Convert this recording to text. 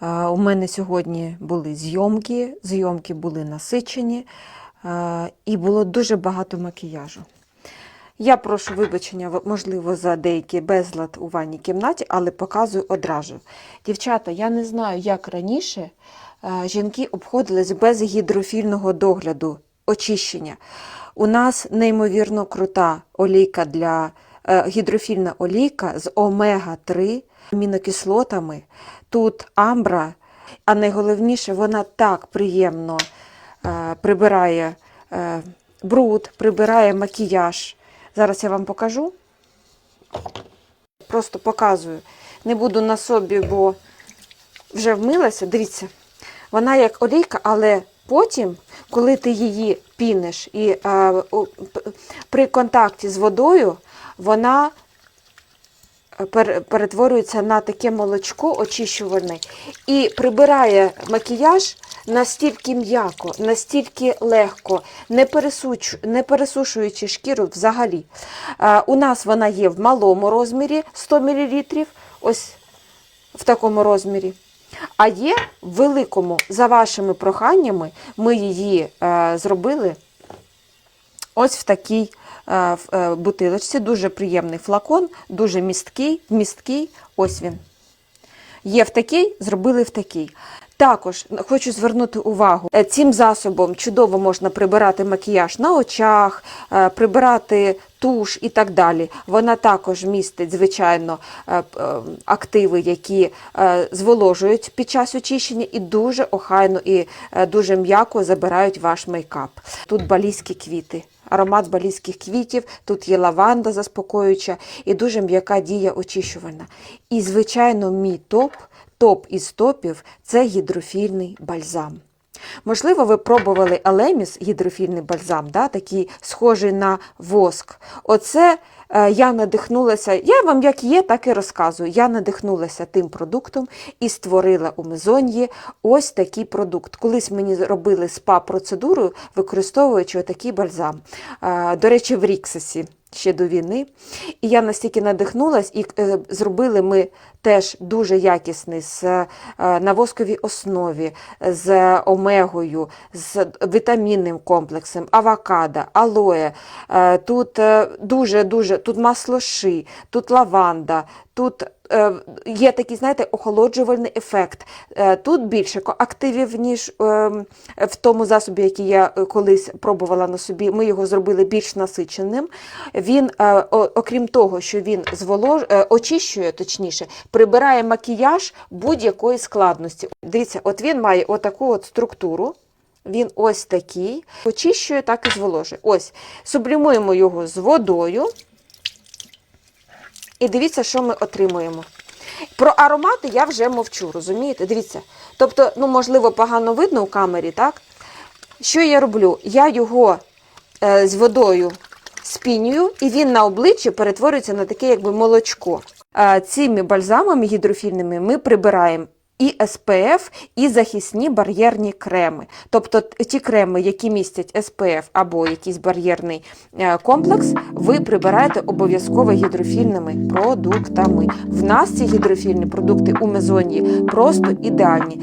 У мене сьогодні були зйомки, зйомки були насичені і було дуже багато макіяжу. Я прошу вибачення, можливо, за деякий безлад у ванній кімнаті, але показую одразу. Дівчата, я не знаю, як раніше жінки обходились без гідрофільного догляду, очищення. У нас неймовірно крута олійка для е, гідрофільна олійка з омега-3 амінокислотами. Тут амбра, а найголовніше, вона так приємно е, прибирає е, бруд, прибирає макіяж. Зараз я вам покажу. Просто показую. Не буду на собі, бо вже вмилася. Дивіться, вона як олійка, але потім, коли ти її пінеш і е, при контакті з водою, вона перетворюється на таке молочко очищувальне і прибирає макіяж настільки м'яко, настільки легко, не, пересуч, не пересушуючи шкіру взагалі. У нас вона є в малому розмірі 100 мл, ось в такому розмірі. А є в великому, за вашими проханнями, ми її е, зробили Ось в такій е, в, е, бутилочці. Дуже приємний флакон, дуже місткий, вмісткий. Ось він. Є в такій, зробили в такій. Також хочу звернути увагу, е, цим засобом чудово можна прибирати макіяж на очах, е, прибирати туш і так далі. Вона також містить, звичайно, е, е, активи, які е, зволожують під час очищення і дуже охайно і е, дуже м'яко забирають ваш мейкап. Тут балійські квіти. Аромат балійських квітів, тут є лаванда заспокоююча і дуже м'яка дія очищувальна. І, звичайно, мій топ, топ із топів це гідрофільний бальзам. Можливо, ви пробували Елеміс гідрофільний бальзам, да, такий схожий на воск. Оце е, я надихнулася, я вам як є, так і розказую. Я надихнулася тим продуктом і створила у Мезоньї ось такий продукт. Колись мені робили спа-процедуру, використовуючи отакий бальзам. Е, До речі, в Ріксесі. Ще до війни. І я настільки надихнулась, і е, зробили ми теж дуже якісний з, е, на восковій основі, з омегою, з вітамінним комплексом, авокадо, алоє. Е, Тут дуже-дуже, тут масло ши, тут лаванда, тут е, є такий, знаєте, охолоджувальний ефект. Е, Тут більше активів, ніж е, в тому засобі, який я е, колись пробувала на собі. Ми його зробили більш насиченим. Він, окрім того, що він зволож... очищує, точніше, прибирає макіяж будь-якої складності. Дивіться, от він має отаку от структуру. Він ось такий, очищує, так і зволожує. Ось, сублімуємо його з водою. І дивіться, що ми отримуємо. Про аромати я вже мовчу, розумієте? Дивіться. Тобто, ну, можливо, погано видно у камері, так? Що я роблю? Я його е, з водою спінюю, і він на обличчі перетворюється на таке, якби молочко. Е, цими бальзамами гідрофільними ми прибираємо і СПФ, і захисні бар'єрні креми. Тобто ті креми, які містять СПФ або якийсь бар'єрний е, комплекс, ви прибираєте обов'язково гідрофільними продуктами. В нас ці гідрофільні продукти у мезоні просто ідеальні.